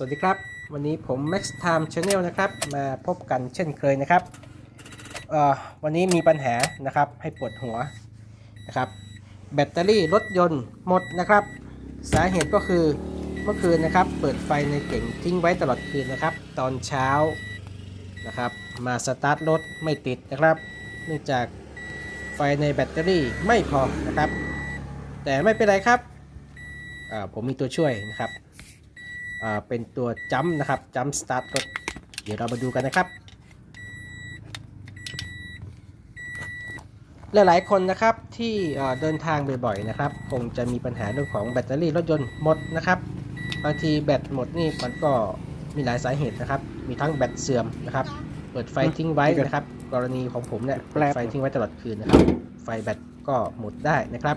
สวัสดีครับ วันนี้ผม Max Time Channel นะครับ มาพบกันเช่นเคยนะครับวันนี้มีปัญหานะครับให้ปวดหัวนะครับ แบตเตอรี่รถยนต์หมดนะครับ สาเหตุก็คือเมื่อคืนนะครับ เปิดไฟในเก่งทิ้งไว้ตลอดคืนนะครับ ตอนเช้านะครับ มาสตาร์ทรถไม่ติดนะครับ เนื่องจากไฟในแบตเตอรี่ไม่พอนะครับ แต่ไม่เป็นไรครับผมมีตัวช่วยนะครับ เป็นตัวจัมนะครับจัมสตาร์ทรถเดี๋ยวเรามาดูกันนะครับ หลายๆคนนะครับที่เอ่อเดินทางบ่อยๆนะครับ คงจะมีปัญหาเรื่องของแบตเตอรี่รถยนต์หมดนะครับบางทีแบตหมดนี่มันก็มีหลายสาเหตุนะครับ มีทั้งแบตเสื่อมนะครับ เปิดไฟทิ้งไว้นะครับ กรณีของผมเนี่ยเปิดไฟทิ้งไว้ตลอดคืนนะครับ ไฟแบตก็หมดได้นะครับ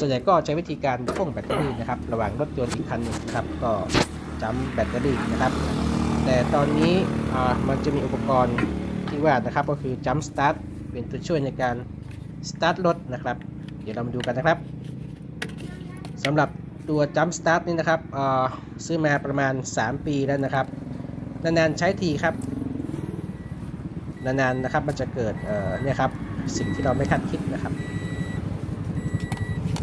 ส่วนใหญ่ก็ใช้วิธีการพ่วงแบตเตอรี่นะครับ ระหว่างรถยนต์อีกคันหนึ่งนะครับ ก็ จัมแบตเตอรี่นะครับ แต่ตอนนี้มันจะมีอุปกรณ์ที่ว่านะครับก็คือจัมสตาร์ทเป็นตัวช่วยในการสตาร์ทรถนะครับ เดี๋ยวเรามาดูกันนะครับสำหรับตัวจัมสตาร์ทนี่นะครับซื้อมาประมาณ 3 ปีแล้วนะครับ นานๆใช้ทีครับ นานๆนะครับมันจะเกิดเนี่ยครับสิ่งที่เราไม่คาดคิดนะครับ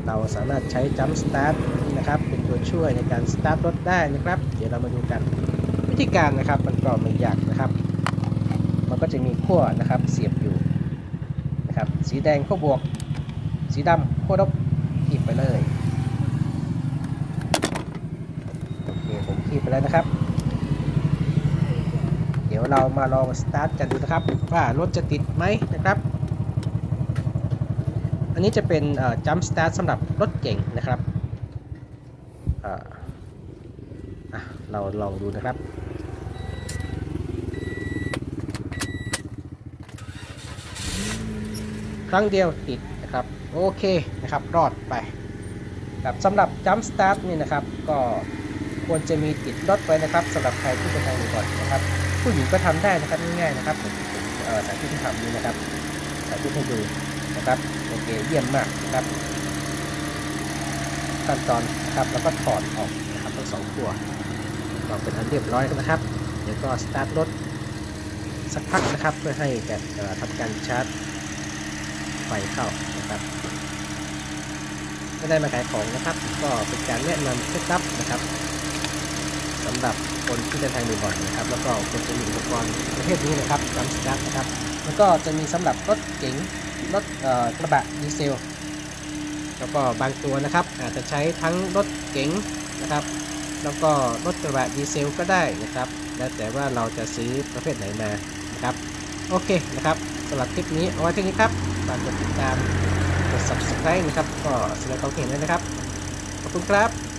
เราสามารถใช้ Jump Start นะครับ เป็นตัวช่วยในการสตาร์ทรถได้นะครับ เดี๋ยวเรามาดูกันวิธีการนะครับมันก็ไม่ยากนะครับ มันก็จะมีขั้วนะครับเสียบอยู่นะครับ สีแดงขั้วบวก สีดำขั้วลบขีบไปเลยโอเคผมขีบไปแล้วนะครับ เดี๋ยวเรามาลองสตาร์ทกันดูนะครับ ว่ารถจะติดไหมนะครับอันนี้จะเป็นจัมป์สตาร์ทสำหรับรถเก่งนะครับ เราลองดูนะครับครั้งเดียวติดนะครับ โอเคนะครับรอดไปครับสำหรับจัมป์สตาร์ทนี่นะครับ ก็ควรจะมีติดรถไว้นะครับสำหรับใครที่จะทางบ่อยๆนะครับ ผู้หญิงก็ทำได้นะครับง่ายๆนะครับผมผมเอ่อสาธิตที่ทำดูนะครับสาธิตให้ดูนะครับโอเคเยี่ยมมากนะครับ ขั้นตอนนะครับแล้วก็ถอดออกนะครับทั้งสองตัวเราเป็นอันเรียบร้อยแล้วนะครับ เดี๋ยวก็สตาร์ทรถสักพักนะครับ เพื่อให้แบตทำการชาร์จไฟเข้านะครับไม่ได้มาขายของนะครับ ก็เป็นการแนะนำเคล็ดลับนะครับสำหรับคนที่เดินทางบ่อยๆนะครับ แล้วก็ควรจะมีอุปกรณ์ประเภทนี้นะครับจัมสตาร์ทนะครับ แล้วก็จะมีสำหรับรถเก๋งรถกระบะดีเซล แล้วก็บางตัวนะครับอาจจะใช้ทั้งรถเก๋งนะครับ แล้วก็รถกระบะดีเซลก็ได้นะครับ แล้วแต่ว่าเราจะซื้อประเภทไหนมานะครับโอเคนะครับสำหรับคลิปนี้เอาไว้เท่านี้ครับฝากกดติดตามกด subscribe นะครับ ก็แสดงความเห็นด้วยนะครับ ขอบคุณครับ